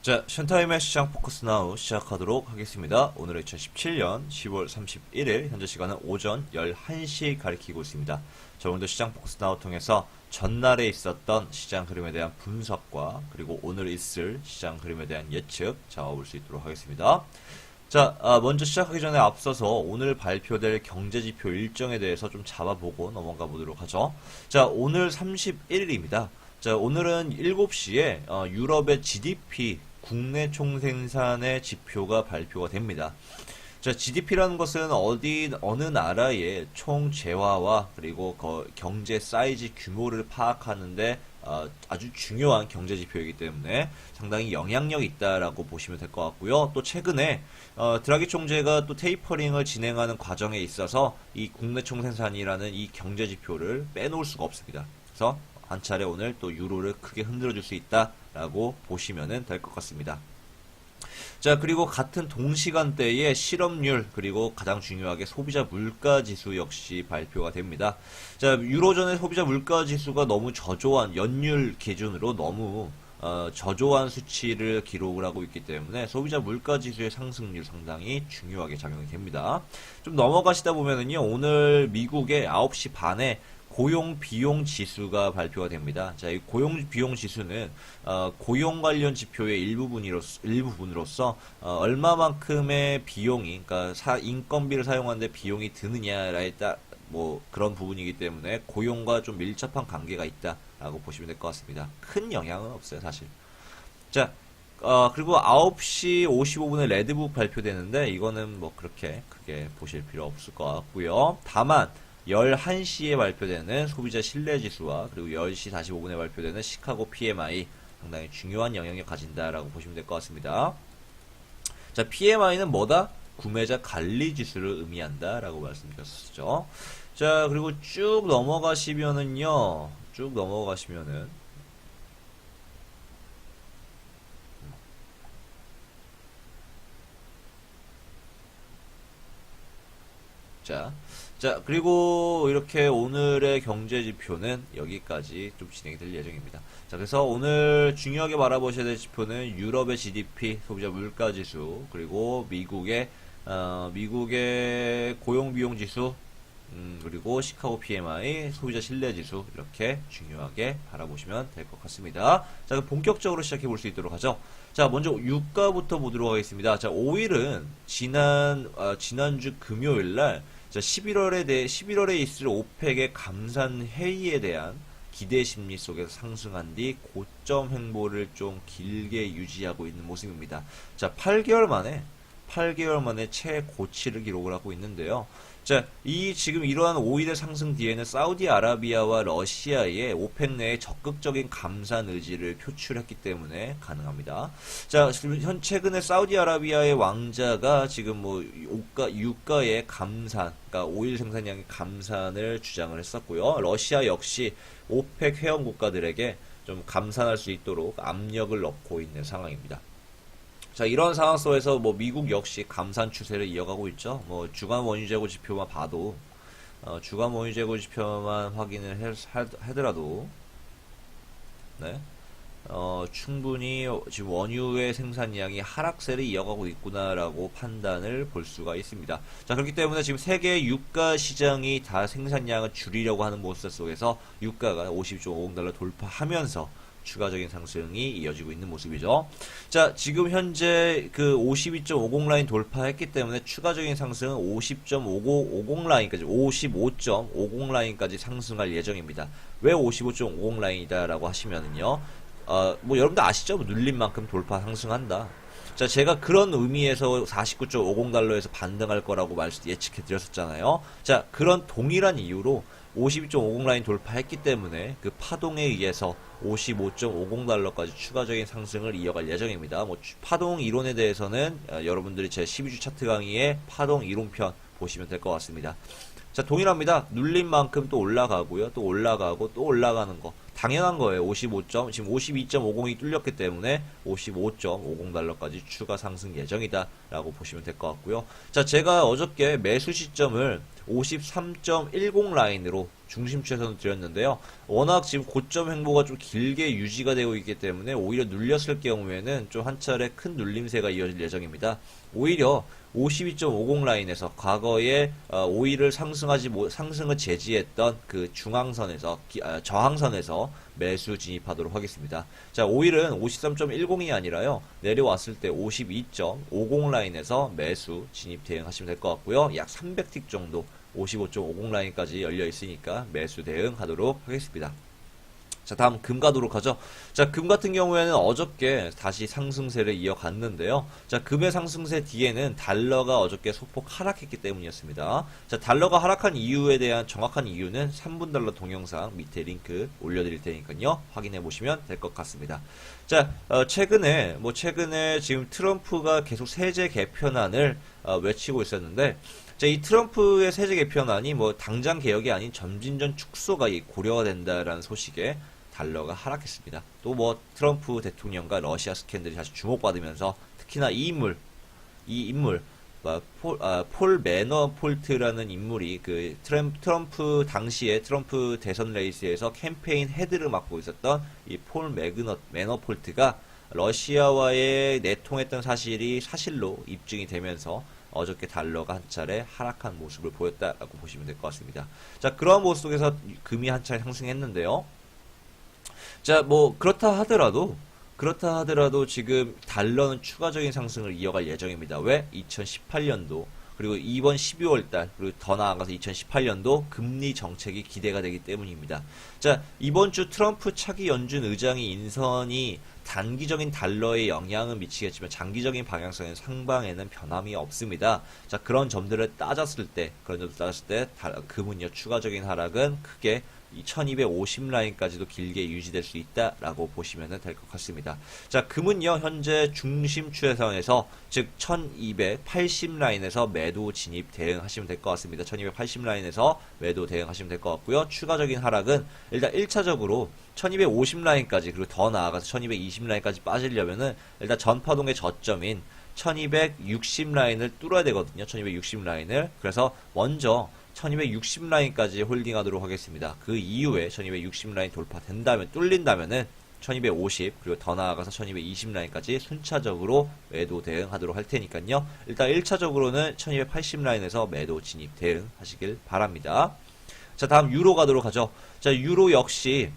자, 션타임의 시장 포커스 나우 시작하도록 하겠습니다. 오늘은 2017년 10월 31일, 현재 시간은 오전 11시 가리키고 있습니다. 자, 오늘도 시장 포커스 나우 통해서 전날에 있었던 시장 흐름에 대한 분석과 그리고 오늘 있을 시장 흐름에 대한 예측 잡아볼 수 있도록 하겠습니다. 자, 아, 먼저 시작하기 전에 앞서서 오늘 발표될 경제지표 일정에 대해서 좀 잡아보고 넘어가 보도록 하죠. 자, 오늘 31일입니다. 자, 오늘은 7시에 어, 유럽의 GDP 국내 총생산의 지표가 발표가 됩니다. 자, GDP라는 것은 어디 어느 나라의 총 재화와 그리고 거- 경제 사이즈 규모를 파악하는데 어, 아주 중요한 경제 지표이기 때문에 상당히 영향력이 있다라고 보시면 될 것 같고요. 또 최근에 어, 드라기 총재가 또 테이퍼링을 진행하는 과정에 있어서 이 국내 총생산이라는 이 경제 지표를 빼놓을 수가 없습니다. 그래서 한 차례 오늘 또 유로를 크게 흔들어 줄 수 있다라고 보시면 될 것 같습니다. 자, 그리고 같은 동시간대에 실업률, 그리고 가장 중요하게 소비자 물가 지수 역시 발표가 됩니다. 자, 유로존의 소비자 물가 지수가 너무 저조한, 연율 기준으로 너무 어, 저조한 수치를 기록을 하고 있기 때문에 소비자 물가 지수의 상승률 상당히 중요하게 작용이 됩니다. 좀 넘어가시다 보면은요, 오늘 미국의 9시 반에 고용 비용 지수가 발표가 됩니다. 자, 이 고용 비용 지수는 어, 고용 관련 지표의 일부분으로서, 일부분으로서 어, 얼마만큼의 비용이, 그러니까 사, 인건비를 사용하는데 비용이 드느냐에 따라 뭐 그런 부분이기 때문에 고용과 좀 밀접한 관계가 있다라고 보시면 될 것 같습니다. 큰 영향은 없어요, 사실. 자, 어, 그리고 9시 55분에 레드북 발표되는데 이거는 뭐 그렇게 크게 보실 필요 없을 것 같고요. 다만 11시에 발표되는 소비자 신뢰 지수와 그리고 10시 45분에 발표되는 시카고 PMI 상당히 중요한 영향을 가진다라고 보시면 될 것 같습니다. 자, PMI는 뭐다? 구매자 관리 지수를 의미한다라고 말씀드렸었죠. 자, 그리고 쭉 넘어가시면은요. 쭉 넘어가시면은 자, 자, 그리고 이렇게 오늘의 경제 지표는 여기까지 좀 진행이 될 예정입니다. 자, 그래서 오늘 중요하게 바라보셔야 될 지표는 유럽의 GDP, 소비자 물가 지수, 그리고 미국의, 어, 미국의 고용 비용 지수, 음, 그리고 시카고 PMI, 소비자 신뢰 지수, 이렇게 중요하게 바라보시면 될 것 같습니다. 자, 그럼 본격적으로 시작해 볼 수 있도록 하죠. 자, 먼저 유가부터 보도록 하겠습니다. 자, 5일은 지난, 아, 지난주 금요일 날, 자, 11월에 대해, 11월에 있을 오펙의 감산 회의에 대한 기대 심리 속에서 상승한 뒤 고점 횡보를 좀 길게 유지하고 있는 모습입니다. 자, 8개월 만에 8개월 만에 최고치를 기록을 하고 있는데요. 자, 이 지금 이러한 5일의 상승 뒤에는 사우디아라비아와 러시아의 오펙 내에 적극적인 감산 의지를 표출했기 때문에 가능합니다. 자, 현 최근에 사우디아라비아의 왕자가 지금 뭐 유가 유가의 감산, 그러니까 오일 생산량의 감산을 주장을 했었고요. 러시아 역시 오펙 회원 국가들에게 좀 감산할 수 있도록 압력을 넣고 있는 상황입니다. 자, 이런 상황 속에서 뭐 미국 역시 감산 추세를 이어가고 있죠. 뭐 주간 원유 재고 지표만 봐도 어, 주간 원유 재고 지표만 확인을 해, 하- 하더라도 네. 어, 충분히 지금 원유의 생산량이 하락세를 이어가고 있구나라고 판단을 볼 수가 있습니다. 자, 그렇기 때문에 지금 세계 유가 시장이 다 생산량을 줄이려고 하는 모습 속에서 유가가 50.50달러 돌파하면서 추가적인 상승이 이어지고 있는 모습이죠. 자, 지금 현재 그 52.50 라인 돌파했기 때문에 추가적인 상승은 50.50 라인까지 55.50 라인까지 상승할 예정입니다. 왜 55.50 라인이다라고 하시면은요. 어, 뭐 여러분들 아시죠? 뭐 눌린 만큼 돌파 상승한다. 자, 제가 그런 의미에서 49.50달러에서 반등할 거라고 말씀 예측해 드렸었잖아요. 자, 그런 동일한 이유로 52.50 라인 돌파했기 때문에 그 파동에 의해서 55.50달러까지 추가적인 상승을 이어갈 예정입니다. 뭐 추- 파동 이론에 대해서는 어, 여러분들이 제 12주 차트 강의의 파동 이론편 보시면 될 것 같습니다. 자, 동일합니다. 눌린 만큼 또 올라가고요. 또 올라가고 또 올라가는 거. 당연한 거예요. 55점, 지금 52.50이 뚫렸기 때문에 55.50달러까지 추가 상승 예정이다라고 보시면 될 것 같고요. 자, 제가 어저께 매수 시점을 53.10 라인으로 중심추에서는 드렸는데요. 워낙 지금 고점 횡보가 좀 길게 유지가 되고 있기 때문에 오히려 눌렸을 경우에는 좀 한 차례 큰 눌림세가 이어질 예정입니다. 오히려 52.50 라인에서 과거에 어, 오일을 상승하지 못, 상승을 제지했던 그 중앙선에서 기- 아, 저항선에서 매수 진입하도록 하겠습니다. 자, 오일은 53.10이 아니라요. 내려왔을 때 52.50 라인에서 매수 진입 대응하시면 될 것 같고요. 약 300틱 정도 55.50 라인까지 열려 있으니까 매수 대응하도록 하겠습니다. 자, 다음 금 가도록 하죠. 자, 금 같은 경우에는 어저께 다시 상승세를 이어갔는데요. 자, 금의 상승세 뒤에는 달러가 어저께 소폭 하락했기 때문이었습니다. 자, 달러가 하락한 이유에 대한 정확한 이유는 3분 달러 동영상 밑에 링크 올려드릴 테니까요. 확인해 보시면 될 것 같습니다. 자, 어, 최근에, 뭐, 최근에 지금 트럼프가 계속 세제 개편안을 어, 외치고 있었는데, 자, 이 트럼프의 세제 개편안이 뭐 당장 개혁이 아닌 점진전 축소가 이 고려가 된다라는 소식에 달러가 하락했습니다. 또 뭐 트럼프 대통령과 러시아 스캔들이 다시 주목받으면서 특히나 이 인물, 이 인물, 아, 폴, 아, 폴 매너폴트라는 인물이 그 트럼, 트럼프 당시에 트럼프 대선 레이스에서 캠페인 헤드를 맡고 있었던 이 폴 매그너, 매너폴트가 러시아와의 내통했던 사실이 사실로 입증이 되면서 어저께 달러가 한 차례 하락한 모습을 보였다라고 보시면 될 것 같습니다. 자, 그러한 모습 속에서 금이 한 차례 상승했는데요. 자, 뭐 그렇다 하더라도 그렇다 하더라도 지금 달러는 추가적인 상승을 이어갈 예정입니다. 왜? 2018년도 그리고 이번 12월 달 그리고 더 나아가서 2018년도 금리 정책이 기대가 되기 때문입니다. 자, 이번 주 트럼프 차기 연준 의장이 인선이 단기적인 달러에 영향은 미치겠지만 장기적인 방향성의 상방에는 변함이 없습니다. 자, 그런 점들을 따졌을 때, 그런 점들을 따졌을 때, 달- 금은요, 추가적인 하락은 크게 1250 라인까지도 길게 유지될 수 있다라고 보시면 될 것 같습니다. 자, 금은요, 현재 중심 추세선에서, 즉, 1280 라인에서 매도 진입 대응하시면 될 것 같습니다. 1280 라인에서 매도 대응하시면 될 것 같고요. 추가적인 하락은 일단 1차적으로 1250 라인까지, 그리고 더 나아가서 1220 라인까지 빠지려면은, 일단 전파동의 저점인 1260 라인을 뚫어야 되거든요. 1260 라인을. 그래서 먼저 1260 라인까지 홀딩하도록 하겠습니다. 그 이후에 1260 라인 돌파된다면 뚫린다면은 1250 그리고 더 나아가서 1220 라인까지 순차적으로 매도 대응하도록 할 테니까요. 일단 1차적으로는 1280 라인에서 매도 진입 대응하시길 바랍니다. 자, 다음 유로 가도록 하죠. 자, 유로 역시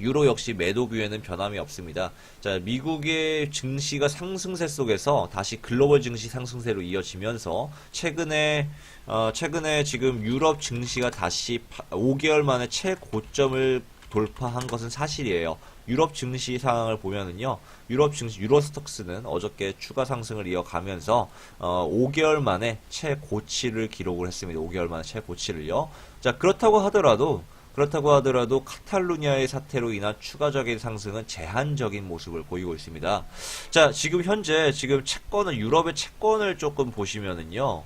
유로 역시 매도 뷰에는 변함이 없습니다. 자, 미국의 증시가 상승세 속에서 다시 글로벌 증시 상승세로 이어지면서 최근에 어, 최근에 지금 유럽 증시가 다시 5개월 만에 최고점을 돌파한 것은 사실이에요. 유럽 증시 상황을 보면은요, 유럽 증시, 유로스톡스는 어저께 추가 상승을 이어가면서, 어, 5개월 만에 최고치를 기록을 했습니다. 5개월 만에 최고치를요. 자, 그렇다고 하더라도, 그렇다고 하더라도 카탈루냐의 사태로 인한 추가적인 상승은 제한적인 모습을 보이고 있습니다. 자, 지금 현재 지금 채권을 유럽의 채권을 조금 보시면은요.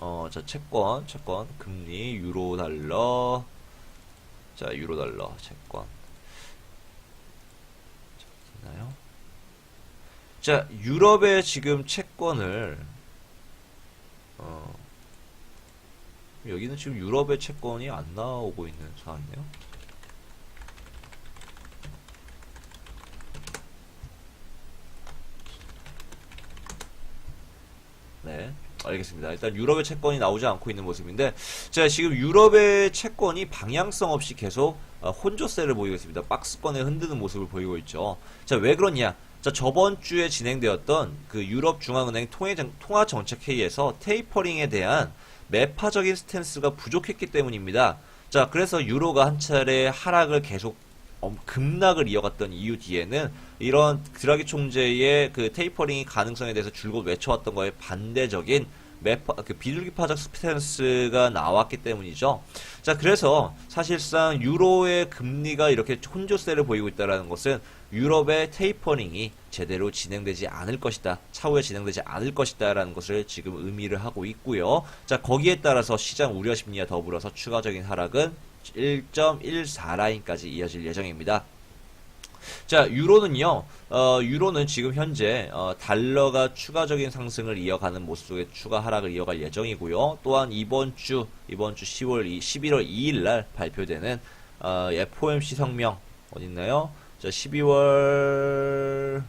어, 자, 채권, 채권, 금리, 유로 달러. 자, 유로 달러 채권. 자, 있나요? 자, 유럽의 지금 채권을 어, 여기는 지금 유럽의 채권이 안 나오고 있는 상황이네요. 네, 알겠습니다. 일단 유럽의 채권이 나오지 않고 있는 모습인데, 자, 지금 유럽의 채권이 방향성 없이 계속 어, 혼조세를 보이고 있습니다. 박스권에 흔드는 모습을 보이고 있죠. 자, 왜 그러냐? 자, 저번 주에 진행되었던 그 유럽 중앙은행 통화, 통화 정책 회의에서 테이퍼링에 대한 매파적인 스탠스가 부족했기 때문입니다. 자, 그래서 유로가 한 차례 하락을 계속 엄- 급락을 이어갔던 이유 뒤에는 이런 드라기 총재의 그 테이퍼링 가능성에 대해서 줄곧 외쳐왔던 거에 반대적인 매파, 그 비둘기파적 스탠스가 나왔기 때문이죠. 자, 그래서 사실상 유로의 금리가 이렇게 혼조세를 보이고 있다는 것은 유럽의 테이퍼링이 제대로 진행되지 않을 것이다. 차후에 진행되지 않을 것이다라는 것을 지금 의미를 하고 있고요. 자, 거기에 따라서 시장 우려 심리와 더불어서 추가적인 하락은 1.14 라인까지 이어질 예정입니다. 자, 유로는요, 어, 유로는 지금 현재, 어, 달러가 추가적인 상승을 이어가는 모습 속에 추가 하락을 이어갈 예정이고요. 또한 이번 주, 이번 주 10월, 2, 11월 2일 날 발표되는, 어, FOMC 성명, 어딨나요? 자, 12월,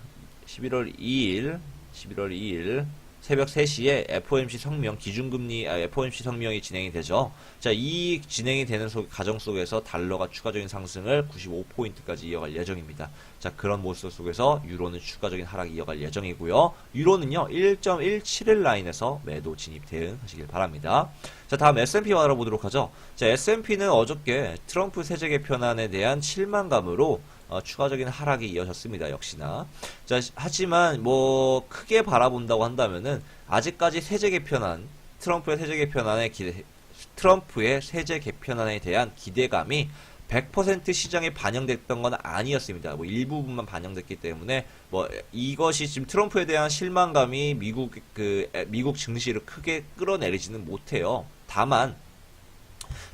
11월 2일, 11월 2일, 새벽 3시에 FOMC 성명, 기준금리, 아, FOMC 성명이 진행이 되죠. 자, 이 진행이 되는 속, 과정 속에서 달러가 추가적인 상승을 95포인트까지 이어갈 예정입니다. 자, 그런 모습 속에서 유로는 추가적인 하락이 이어갈 예정이고요. 유로는요, 1.171 라인에서 매도 진입 대응하시길 바랍니다. 자, 다음 S&P 알아보도록 하죠. 자, S&P는 어저께 트럼프 세제 개편안에 대한 실망감으로 어, 추가적인 하락이 이어졌습니다. 역시나. 자, 하지만 뭐 크게 바라본다고 한다면은 아직까지 세제 개편안, 트럼프의 세제 개편안에 기대, 트럼프의 세제 개편안에 대한 기대감이 100% 시장에 반영됐던 건 아니었습니다. 뭐 일부분만 반영됐기 때문에 뭐 이것이 지금 트럼프에 대한 실망감이 미국 그 에, 미국 증시를 크게 끌어내리지는 못해요. 다만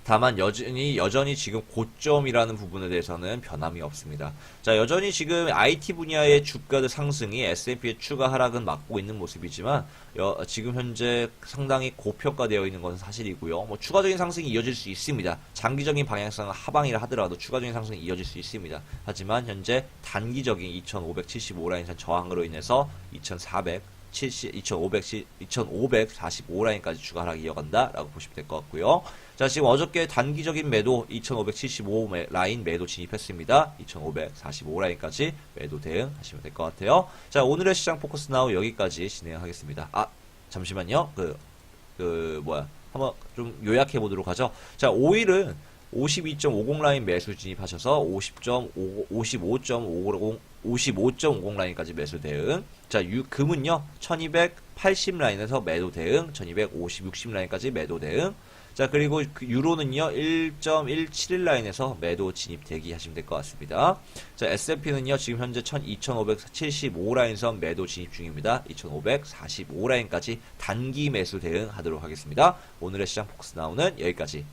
다만 여전히 여전히 지금 고점이라는 부분에 대해서는 변함이 없습니다. 자, 여전히 지금 IT 분야의 주가의 상승이 S&P의 추가 하락은 막고 있는 모습이지만 여- 지금 현재 상당히 고평가되어 있는 것은 사실이고요. 뭐 추가적인 상승이 이어질 수 있습니다. 장기적인 방향성은 하방이라 하더라도 추가적인 상승이 이어질 수 있습니다. 하지만 현재 단기적인 2,575 라인선 저항으로 인해서 2,400 70, 2500, 2545 라인까지 추가 하락이 이어간다 라고 보시면 될 것 같고요. 자, 지금 어저께 단기적인 매도 2575 라인 매도 진입했습니다. 2545 라인까지 매도 대응하시면 될 것 같아요. 자, 오늘의 시장 포커스 나우 여기까지 진행하겠습니다. 아, 잠시만요. 그, 그, 뭐야. 한번 좀 요약해 보도록 하죠. 자, 5일은 52.50 라인 매수 진입하셔서 50.5, 55.50, 55.50 라인까지 매수 대응. 자, 유, 금은요, 1280 라인에서 매도 대응, 1250, 60 라인까지 매도 대응. 자, 그리고 그 유로는요, 1.171 라인에서 매도 진입 대기 하시면 될 것 같습니다. 자, S&P는요, 지금 현재 2575 라인선 매도 진입 중입니다. 2545 라인까지 단기 매수 대응하도록 하겠습니다. 오늘의 시장 포커스 나오는 여기까지